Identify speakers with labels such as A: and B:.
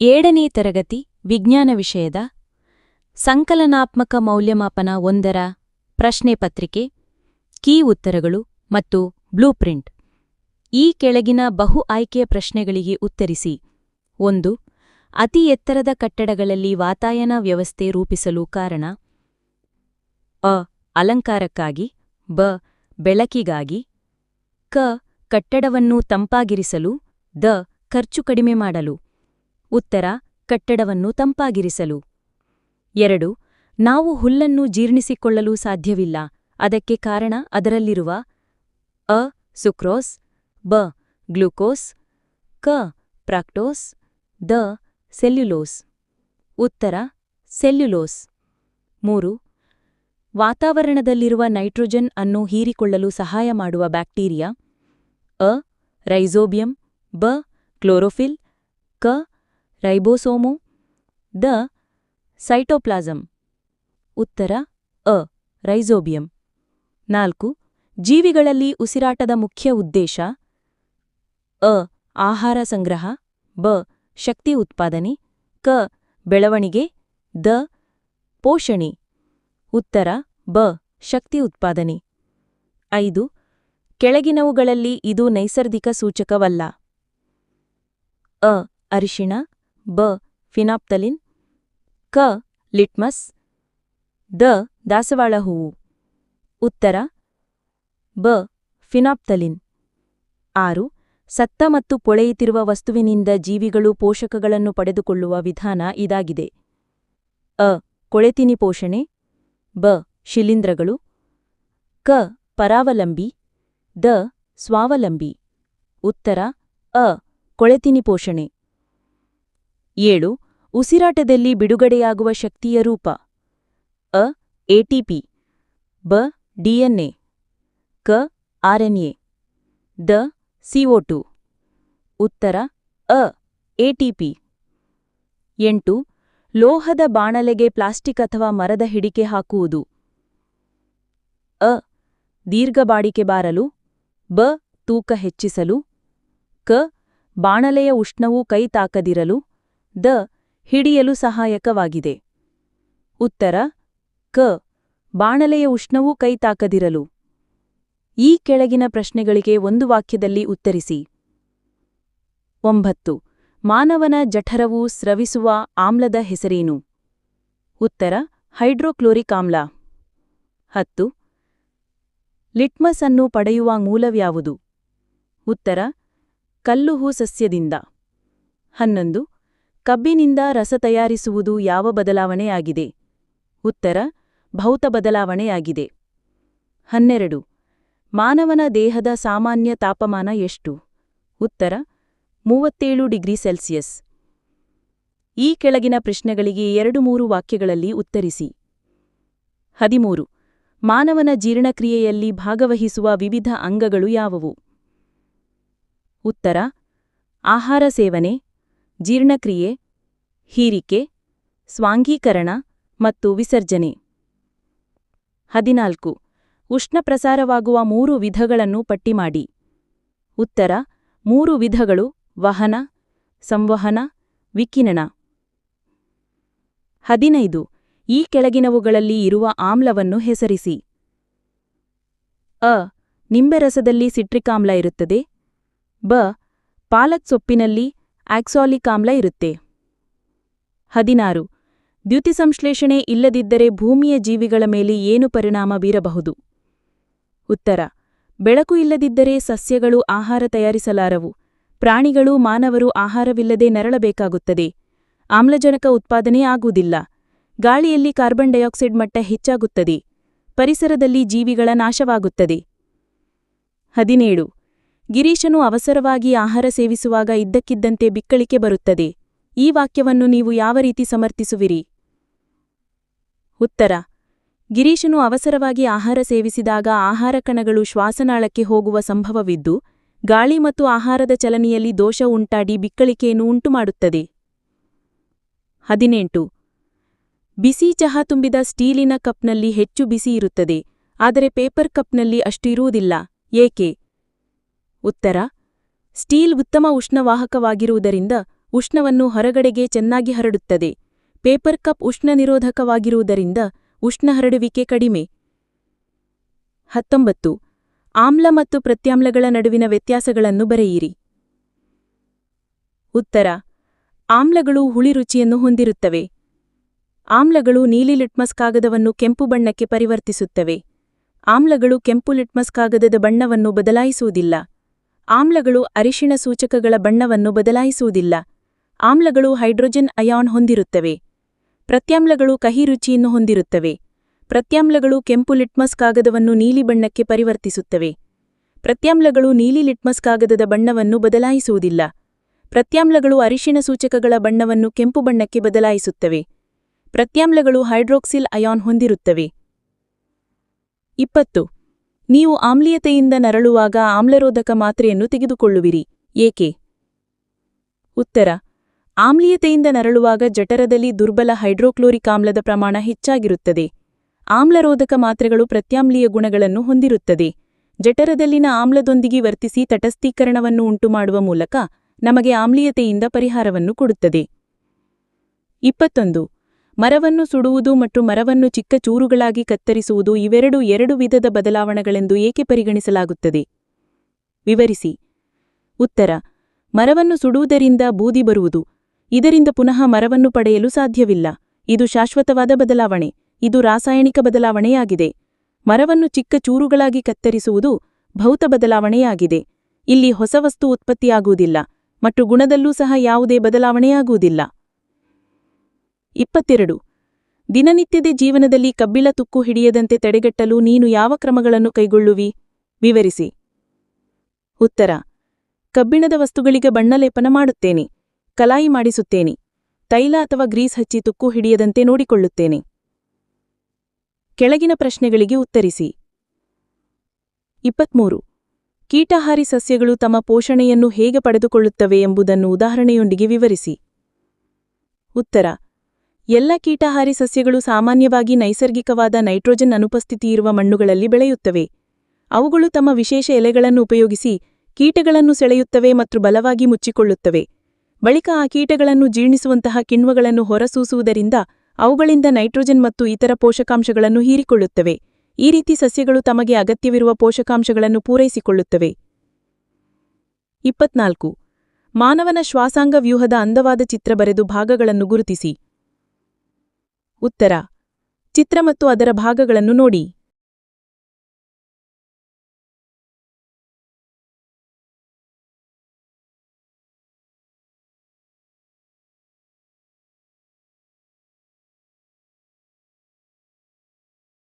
A: ಏಳನೇ ತರಗತಿ ವಿಜ್ಞಾನ ವಿಷಯದ ಸಂಕಲನಾತ್ಮಕ ಮೌಲ್ಯಮಾಪನ ಒಂದರ ಪ್ರಶ್ನೆ ಪತ್ರಿಕೆ, ಕೀ ಉತ್ತರಗಳು ಮತ್ತು ಬ್ಲೂಪ್ರಿಂಟ್ ಈ ಕೆಳಗಿನ ಬಹು ಆಯ್ಕೆಯ ಪ್ರಶ್ನೆಗಳಿಗೆ ಉತ್ತರಿಸಿ. ಒಂದು, ಅತಿ ಎತ್ತರದ ಕಟ್ಟಡಗಳಲ್ಲಿ ವಾತಾಯನ ವ್ಯವಸ್ಥೆ ರೂಪಿಸಲು ಕಾರಣ? ಅ, ಅಲಂಕಾರಕ್ಕಾಗಿ. ಬ, ಬೆಳಕಿಗಾಗಿ. ಕ, ಕಟ್ಟಡವನ್ನು ತಂಪಾಗಿರಿಸಲು. ದ, ಖರ್ಚು ಕಡಿಮೆ ಮಾಡಲು. ಉತ್ತರ, ಕಟ್ಟಡವನ್ನು ತಂಪಾಗಿರಿಸಲು. ಎರಡು, ನಾವು ಹುಲ್ಲನ್ನು ಜೀರ್ಣಿಸಿಕೊಳ್ಳಲು ಸಾಧ್ಯವಿಲ್ಲ. ಅದಕ್ಕೆ ಕಾರಣ ಅದರಲ್ಲಿರುವ ಅ, ಸುಕ್ರೋಸ್, ಬ, ಗ್ಲುಕೋಸ್, ಕ, ಪ್ರಾಕ್ಟೋಸ್, ದ, ಸೆಲ್ಯುಲೋಸ್. ಉತ್ತರ, ಸೆಲ್ಯುಲೋಸ್. ಮೂರು, ವಾತಾವರಣದಲ್ಲಿರುವ ನೈಟ್ರೋಜನ್ ಅನ್ನು ಹೀರಿಕೊಳ್ಳಲು ಸಹಾಯ ಮಾಡುವ ಬ್ಯಾಕ್ಟೀರಿಯಾ, ಅ, ರೈಸೋಬಿಯಂ, ಬ, ಕ್ಲೋರೋಫಿಲ್, ಕ ರೈಬೋಸೋಮು? The cytoplasm. ಉತ್ತರ, ಅ, ರೈಸೋಬಿಯಂ. ನಾಲ್ಕು, ಜೀವಿಗಳಲ್ಲಿ ಉಸಿರಾಟದ ಮುಖ್ಯ ಉದ್ದೇಶ? ಅ, ಆಹಾರ ಸಂಗ್ರಹ. ಬ, ಶಕ್ತಿ ಉತ್ಪಾದನೆ. ಕ, ಬೆಳವಣಿಗೆ. ದ, ಪೋಷಣೆ. ಉತ್ತರ, ಬ, ಶಕ್ತಿ ಉತ್ಪಾದನೆ. ಐದು, ಕೆಳಗಿನವುಗಳಲ್ಲಿ ಇದು ನೈಸರ್ಗಿಕ ಸೂಚಕವಲ್ಲ. ಅ, ಅರಿಶಿಣ. ಬ ಫಿನಾಪ್ತಲಿನ್. ಕ, ಲಿಟ್ಮಸ್. ದ ದಾಸವಾಳ ಹೂವು ಉತ್ತರ, ಬ, ಫಿನಾಪ್ತಲಿನ್. ಆರು, ಸತ್ತ ಮತ್ತು ಪೊಳೆಯುತ್ತಿರುವ ವಸ್ತುವಿನಿಂದ ಜೀವಿಗಳು ಪೋಷಕಗಳನ್ನು ಪಡೆದುಕೊಳ್ಳುವ ವಿಧಾನ ಇದಾಗಿದೆ. ಅ, ಕೊಳೆತಿನಿ ಪೋಷಣೆ. ಬ, ಶಿಲೀಂಧ್ರಗಳು. ಕ, ಪರಾವಲಂಬಿ. ದ, ಸ್ವಾವಲಂಬಿ. ಉತ್ತರ, ಅ, ಕೊಳೆತಿನಿ ಪೋಷಣೆ. ಏಳು, ಉಸಿರಾಟದಲ್ಲಿ ಬಿಡುಗಡೆಯಾಗುವ ಶಕ್ತಿಯ ರೂಪ. ಅ ಎಟಿಪಿ ಬ ಡಿಎನ್ಎ ಕ ಆರ್ಎನ್ಎ ದ ಸಿಒಟು ಉತ್ತರ, ಅ ಎಟಿಪಿ ಎಂಟು, ಲೋಹದ ಬಾಣಲೆಗೆ ಪ್ಲಾಸ್ಟಿಕ್ ಅಥವಾ ಮರದ ಹಿಡಿಕೆ ಹಾಕುವುದು. ಅ, ದೀರ್ಘ ಬಾಡಿಕೆ ಬಾರಲು. ಬ, ತೂಕ ಹೆಚ್ಚಿಸಲು. ಕ, ಬಾಣಲೆಯ ಉಷ್ಣವು ಕೈ ತಾಕದಿರಲು. ದ ಹಿಡಿಯಲು ಸಹಾಯಕವಾಗಿದೆ. ಉತ್ತರ, ಕ. ಬಾಣಲೆಯ ಉಷ್ಣವೂ ಕೈತಾಕದಿರಲು ಈ ಕೆಳಗಿನ ಪ್ರಶ್ನೆಗಳಿಗೆ ಒಂದು ವಾಕ್ಯದಲ್ಲಿ ಉತ್ತರಿಸಿ. ಒಂಬತ್ತು. ಮಾನವನ ಜಠರವು ಸ್ರವಿಸುವ ಆಮ್ಲದ ಹೆಸರೇನು? ಉತ್ತರ, ಹೈಡ್ರೋಕ್ಲೋರಿಕ್ ಆಮ್ಲ. ಹತ್ತು. ಲಿಟ್ಮಸ್ ಅನ್ನು ಪಡೆಯುವ ಮೂಲವ್ಯಾವುದು? ಉತ್ತರ, ಕಲ್ಲುಹೂ ಸಸ್ಯದಿಂದ. ಹನ್ನೊಂದು. ಕಬ್ಬಿನಿಂದ ರಸ ತಯಾರಿಸುವುದು ಯಾವ ಬದಲಾವಣೆಯಾಗಿದೆ? ಉತ್ತರ, ಭೌತ ಬದಲಾವಣೆಯಾಗಿದೆ. ಹನ್ನೆರಡು, ಮಾನವನ ದೇಹದ ಸಾಮಾನ್ಯ ತಾಪಮಾನ ಎಷ್ಟು? ಉತ್ತರ, ಮೂವತ್ತೇಳು ಡಿಗ್ರಿ ಸೆಲ್ಸಿಯಸ್. ಈ ಕೆಳಗಿನ ಪ್ರಶ್ನೆಗಳಿಗೆ ಎರಡು ಮೂರು ವಾಕ್ಯಗಳಲ್ಲಿ ಉತ್ತರಿಸಿ. ಹದಿಮೂರು, ಮಾನವನ ಜೀರ್ಣಕ್ರಿಯೆಯಲ್ಲಿ ಭಾಗವಹಿಸುವ ವಿವಿಧ ಅಂಗಗಳು ಯಾವುವು? ಉತ್ತರ, ಆಹಾರ ಸೇವನೆ ಜೀರ್ಣಕ್ರಿಯೆ, ಹೀರಿಕೆ, ಸ್ವಾಂಗೀಕರಣ ಮತ್ತು ವಿಸರ್ಜನೆ. ಹದಿನಾಲ್ಕು. ಉಷ್ಣ ಪ್ರಸಾರವಾಗುವ ಮೂರು ವಿಧಗಳನ್ನು ಪಟ್ಟಿಮಾಡಿ ಉತ್ತರ. ಮೂರು ವಿಧಗಳು ವಹನ, ಸಂವಹನ, ವಿಕಿರಣ. ಹದಿನೈದು. ಈ ಕೆಳಗಿನವುಗಳಲ್ಲಿ ಇರುವ ಆಮ್ಲವನ್ನು ಹೆಸರಿಸಿ. ಅ. ನಿಂಬೆರಸದಲ್ಲಿ ಸಿಟ್ರಿಕಾಮ್ಲ ಇರುತ್ತದೆ. ಬ. ಪಾಲಕ್ ಸೊಪ್ಪಿನಲ್ಲಿ ಆಕ್ಸಾಲಿಕ್ ಆಮ್ಲ ಇರುತ್ತೆ. ಹದಿನಾರು. ದ್ಯುತಿಸಂಶ್ಲೇಷಣೆ ಇಲ್ಲದಿದ್ದರೆ ಭೂಮಿಯ ಜೀವಿಗಳ ಮೇಲೆ ಏನು ಪರಿಣಾಮ ಬೀರಬಹುದು? ಉತ್ತರ. ಬೆಳಕು ಇಲ್ಲದಿದ್ದರೆ ಸಸ್ಯಗಳು ಆಹಾರ ತಯಾರಿಸಲಾರವು. ಪ್ರಾಣಿಗಳು ಮಾನವರು ಆಹಾರವಿಲ್ಲದೆ ನರಳಬೇಕಾಗುತ್ತದೆ. ಆಮ್ಲಜನಕ ಉತ್ಪಾದನೆ ಆಗುವುದಿಲ್ಲ. ಗಾಳಿಯಲ್ಲಿ ಕಾರ್ಬನ್ ಡೈಆಕ್ಸೈಡ್ ಮಟ್ಟ ಹೆಚ್ಚಾಗುತ್ತದೆ. ಪರಿಸರದಲ್ಲಿ ಜೀವಿಗಳ ನಾಶವಾಗುತ್ತದೆ. ಹದಿನೇಳು. ಗಿರೀಶನು ಅವಸರವಾಗಿ ಆಹಾರ ಸೇವಿಸುವಾಗ ಇದ್ದಕ್ಕಿದ್ದಂತೆ ಬಿಕ್ಕಳಿಕೆ ಬರುತ್ತದೆ. ಈ ವಾಕ್ಯವನ್ನು ನೀವು ಯಾವ ರೀತಿ ಸಮರ್ಥಿಸುವಿರಿ? ಉತ್ತರ. ಗಿರೀಶನು ಅವಸರವಾಗಿ ಆಹಾರ ಸೇವಿಸಿದಾಗ ಆಹಾರ ಕಣಗಳು ಶ್ವಾಸನಾಳಕ್ಕೆ ಹೋಗುವ ಸಂಭವವಿದ್ದು, ಗಾಳಿ ಮತ್ತು ಆಹಾರದ ಚಲನೆಯಲ್ಲಿ ದೋಷ ಉಂಟಾಡಿ ಬಿಕ್ಕಳಿಕೆಯನ್ನು ಉಂಟುಮಾಡುತ್ತದೆ. ಹದಿನೆಂಟು. ಬಿಸಿ ಚಹಾ ತುಂಬಿದ ಸ್ಟೀಲಿನ ಕಪ್ನಲ್ಲಿ ಹೆಚ್ಚು ಬಿಸಿ ಇರುತ್ತದೆ, ಆದರೆ ಪೇಪರ್ ಕಪ್ನಲ್ಲಿ ಅಷ್ಟಿರುವುದಿಲ್ಲ. ಏಕೆ? ಉತ್ತರ, ಸ್ಟೀಲ್ ಉತ್ತಮ ಉಷ್ಣವಾಹಕವಾಗಿರುವುದರಿಂದ ಉಷ್ಣವನ್ನು ಹೊರಗಡೆಗೆ ಚೆನ್ನಾಗಿ ಹರಡುತ್ತದೆ. ಪೇಪರ್ ಕಪ್ ಉಷ್ಣ ನಿರೋಧಕವಾಗಿರುವುದರಿಂದ ಉಷ್ಣ ಹರಡುವಿಕೆ ಕಡಿಮೆ. ಹತ್ತೊಂಬತ್ತು, ಆಮ್ಲ ಮತ್ತು ಪ್ರತ್ಯಾಮ್ಲಗಳ ನಡುವಿನ ವ್ಯತ್ಯಾಸಗಳನ್ನು ಬರೆಯಿರಿ. ಉತ್ತರ, ಆಮ್ಲಗಳು ಹುಳಿ ರುಚಿಯನ್ನು ಹೊಂದಿರುತ್ತವೆ. ಆಮ್ಲಗಳು ನೀಲಿ ಲಿಟ್ಮಸ್ ಕಾಗದವನ್ನು ಕೆಂಪು ಬಣ್ಣಕ್ಕೆ ಪರಿವರ್ತಿಸುತ್ತವೆ. ಆಮ್ಲಗಳು ಕೆಂಪು ಲಿಟ್ಮಸ್ ಕಾಗದದ ಬಣ್ಣವನ್ನು ಬದಲಾಯಿಸುವುದಿಲ್ಲ. ಆಮ್ಲಗಳು ಅರಿಶಿಣ ಸೂಚಕಗಳ ಬಣ್ಣವನ್ನು ಬದಲಾಯಿಸುವುದಿಲ್ಲ. ಆಮ್ಲಗಳು ಹೈಡ್ರೋಜನ್ ಅಯಾನ್ ಹೊಂದಿರುತ್ತವೆ. ಪ್ರತ್ಯಾಮ್ಲಗಳು ಕಹಿ ರುಚಿಯನ್ನು ಹೊಂದಿರುತ್ತವೆ. ಪ್ರತ್ಯಾಮ್ಲಗಳು ಕೆಂಪು ಲಿಟ್ಮಸ್ ಕಾಗದವನ್ನು ನೀಲಿ ಬಣ್ಣಕ್ಕೆ ಪರಿವರ್ತಿಸುತ್ತವೆ. ಪ್ರತ್ಯಾಮ್ಲಗಳು ನೀಲಿ ಲಿಟ್ಮಸ್ ಕಾಗದದ ಬಣ್ಣವನ್ನು ಬದಲಾಯಿಸುವುದಿಲ್ಲ. ಪ್ರತ್ಯಾಮ್ಲಗಳು ಅರಿಶಿಣ ಸೂಚಕಗಳ ಬಣ್ಣವನ್ನು ಕೆಂಪು ಬಣ್ಣಕ್ಕೆ ಬದಲಾಯಿಸುತ್ತವೆ. ಪ್ರತ್ಯಾಮ್ಲಗಳು ಹೈಡ್ರೋಕ್ಸಿಲ್ ಅಯಾನ್ ಹೊಂದಿರುತ್ತವೆ. ಇಪ್ಪತ್ತು. ನೀವು ಆಮ್ಲೀಯತೆಯಿಂದ ನರಳುವಾಗ ಆಮ್ಲರೋಧಕ ಮಾತ್ರೆಯನ್ನು ತೆಗೆದುಕೊಳ್ಳುವಿರಿ. ಏಕೆ? ಉತ್ತರ. ಆಮ್ಲೀಯತೆಯಿಂದ ನರಳುವಾಗ ಜಠರದಲ್ಲಿ ದುರ್ಬಲ ಹೈಡ್ರೋಕ್ಲೋರಿಕ್ ಆಮ್ಲದ ಪ್ರಮಾಣ ಹೆಚ್ಚಾಗಿರುತ್ತದೆ. ಆಮ್ಲರೋಧಕ ಮಾತ್ರೆಗಳು ಪ್ರತ್ಯಾಮ್ಲೀಯ ಗುಣಗಳನ್ನು ಹೊಂದಿರುತ್ತದೆ. ಜಠರದಲ್ಲಿನ ಆಮ್ಲದೊಂದಿಗೆ ವರ್ತಿಸಿ ತಟಸ್ಥೀಕರಣವನ್ನು ಉಂಟುಮಾಡುವ ಮೂಲಕ ನಮಗೆ ಆಮ್ಲೀಯತೆಯಿಂದ ಪರಿಹಾರವನ್ನು ಕೊಡುತ್ತದೆ. ಇಪ್ಪತ್ತೊಂದು. ಮರವನ್ನು ಸುಡುವುದು ಮತ್ತು ಮರವನ್ನು ಚಿಕ್ಕ ಚೂರುಗಳಾಗಿ ಕತ್ತರಿಸುವುದು ಇವೆರಡು ಎರಡು ವಿಧದ ಬದಲಾವಣೆಗಳೆಂದು ಏಕೆ ಪರಿಗಣಿಸಲಾಗುತ್ತದೆ? ವಿವರಿಸಿ. ಉತ್ತರ. ಮರವನ್ನು ಸುಡುವುದರಿಂದ ಬೂದಿ ಬರುವುದು. ಇದರಿಂದ ಪುನಃ ಮರವನ್ನು ಪಡೆಯಲು ಸಾಧ್ಯವಿಲ್ಲ. ಇದು ಶಾಶ್ವತವಾದ ಬದಲಾವಣೆ. ಇದು ರಾಸಾಯನಿಕ ಬದಲಾವಣೆಯಾಗಿದೆ. ಮರವನ್ನು ಚಿಕ್ಕ ಚೂರುಗಳಾಗಿ ಕತ್ತರಿಸುವುದು ಭೌತ ಬದಲಾವಣೆಯಾಗಿದೆ. ಇಲ್ಲಿ ಹೊಸ ವಸ್ತು ಉತ್ಪತ್ತಿಯಾಗುವುದಿಲ್ಲ. ಮತ್ತು ಗುಣದಲ್ಲೂ ಸಹ ಯಾವುದೇ ಬದಲಾವಣೆಯಾಗುವುದಿಲ್ಲ. ಇಪ್ಪತ್ತೆರಡು. ದಿನನಿತ್ಯದ ಜೀವನದಲ್ಲಿ ಕಬ್ಬಿಳ ತುಕ್ಕು ಹಿಡಿಯದಂತೆ ತಡೆಗಟ್ಟಲು ನೀನು ಯಾವ ಕ್ರಮಗಳನ್ನು ಕೈಗೊಳ್ಳುವಿ? ವಿವರಿಸಿ. ಉತ್ತರ. ಕಬ್ಬಿಣದ ವಸ್ತುಗಳಿಗೆ ಬಣ್ಣಲೇಪನ ಮಾಡುತ್ತೇನೆ. ಕಲಾಯಿ ಮಾಡಿಸುತ್ತೇನೆ. ತೈಲ ಅಥವಾ ಗ್ರೀಸ್ ಹಚ್ಚಿ ತುಕ್ಕು ಹಿಡಿಯದಂತೆ ನೋಡಿಕೊಳ್ಳುತ್ತೇನೆ. ಕೆಳಗಿನ ಪ್ರಶ್ನೆಗಳಿಗೆ ಉತ್ತರಿಸಿ. ಇಪ್ಪತ್ಮೂರು. ಕೀಟಹಾರಿ ಸಸ್ಯಗಳು ತಮ್ಮ ಪೋಷಣೆಯನ್ನು ಹೇಗೆ ಪಡೆದುಕೊಳ್ಳುತ್ತವೆ ಎಂಬುದನ್ನು ಉದಾಹರಣೆಯೊಂದಿಗೆ ವಿವರಿಸಿ. ಉತ್ತರ. ಎಲ್ಲ ಕೀಟಹಾರಿ ಸಸ್ಯಗಳು ಸಾಮಾನ್ಯವಾಗಿ ನೈಸರ್ಗಿಕವಾದ ನೈಟ್ರೋಜನ್ ಅನುಪಸ್ಥಿತಿಯಿರುವ ಮಣ್ಣುಗಳಲ್ಲಿ ಬೆಳೆಯುತ್ತವೆ. ಅವುಗಳು ತಮ್ಮ ವಿಶೇಷ ಎಲೆಗಳನ್ನು ಉಪಯೋಗಿಸಿ ಕೀಟಗಳನ್ನು ಸೆಳೆಯುತ್ತವೆ ಮತ್ತು ಬಲವಾಗಿ ಮುಚ್ಚಿಕೊಳ್ಳುತ್ತವೆ. ಬಳಿಕ ಆ ಕೀಟಗಳನ್ನು ಜೀರ್ಣಿಸುವಂತಹ ಕಿಣ್ವಗಳನ್ನು ಹೊರಸೂಸುವುದರಿಂದ ಅವುಗಳಿಂದ ನೈಟ್ರೋಜನ್ ಮತ್ತು ಇತರ ಪೋಷಕಾಂಶಗಳನ್ನು ಹೀರಿಕೊಳ್ಳುತ್ತವೆ. ಈ ರೀತಿ ಸಸ್ಯಗಳು ತಮಗೆ ಅಗತ್ಯವಿರುವ ಪೋಷಕಾಂಶಗಳನ್ನು ಪೂರೈಸಿಕೊಳ್ಳುತ್ತವೆ. ಇಪ್ಪತ್ನಾಲ್ಕು. ಮಾನವನ ಶ್ವಾಸಾಂಗ ವ್ಯೂಹದ ಅಂದವಾದ ಚಿತ್ರ ಬರೆದು ಭಾಗಗಳನ್ನು ಗುರುತಿಸಿ. ಉತ್ತರ. ಚಿತ್ರ ಮತ್ತು ಅದರ ಭಾಗಗಳನ್ನು ನೋಡಿ.